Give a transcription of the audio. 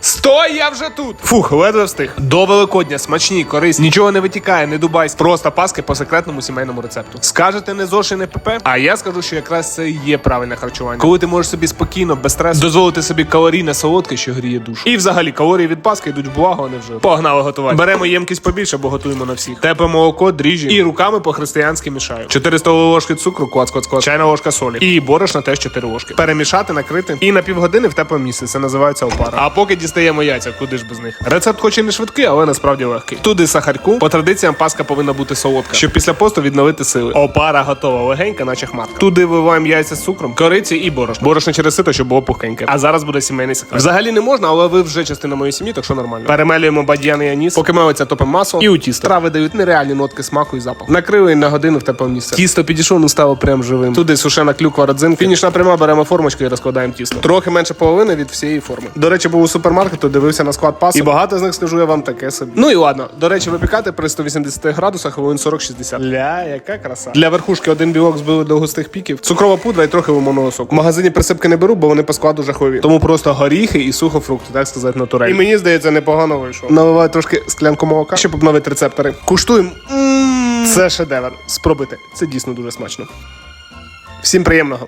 Стой, я вже тут! Фух, ледве встиг. До Великодня, смачні, корисні, нічого не витікає, не дубайсь. Просто паски по секретному сімейному рецепту. Скажете не ЗОЖ і не ПП? А я скажу, що якраз це є правильне харчування. Коли ти можеш собі спокійно, без стресу, дозволити собі калорійне солодке, що гріє душу. І взагалі калорії від паски йдуть в благо, а не в жир. Погнали готувати. Беремо ємкість побільше, бо готуємо на всіх. Тепле молоко, дріжджі і руками по-християнськи мішаю. 4 столові ложки цукру, клац, клац, клац. чайна ложка солі. І борошна теж 4 ложки. Перемішати, накрити. І на півгодини в тепле місце. Це називається опара. А поки дістаємо яйця, куди ж без них. Рецепт хоч і не швидкий, але насправді легкий. Туди сахарку. По традиціям паска повинна бути солодка, щоб після посту відновити сили. Опара готова, легенька, наче хмарка. Туди виливаємо яйця з цукром, кориці і борошно. Борошно через сито, щоб було пухеньке. А зараз буде сімейний секрет. Взагалі не можна, але ви вже частина моєї сім'ї, так що нормально. Перемелюємо бадьян і аніс, поки мелиться топимо масло і у тісто. Трави дають нереальні нотки смаку і запаху. Накрили на годину в тепле місце. Тісто підійшов, ну стало прям живим. Туди сушена клюква родзинки. Фінішна пряма беремо формочку і розкладаємо тісто. Трохи менше половини від всієї форми. До речі, був у супермаркету, дивився на склад пасок. І багато з них скажу я вам таке собі. Ну і ладно. До речі, випікати при 180 градусах хвилин 40-60. Ля, яка краса. Для верхушки один білок збили до густих піків, цукрова пудра і трохи лимонного соку. В магазині присипки не беру, бо вони по складу жахові. Тому просто горіхи і сухофрукти, так сказати, натуральні. І мені здається, непогано вийшло. Наливаю трошки склянку молока, щоб обновити рецептори. Куштуємо. Це шедевр. Спробуйте. Це дійсно дуже смачно. Всім приємного.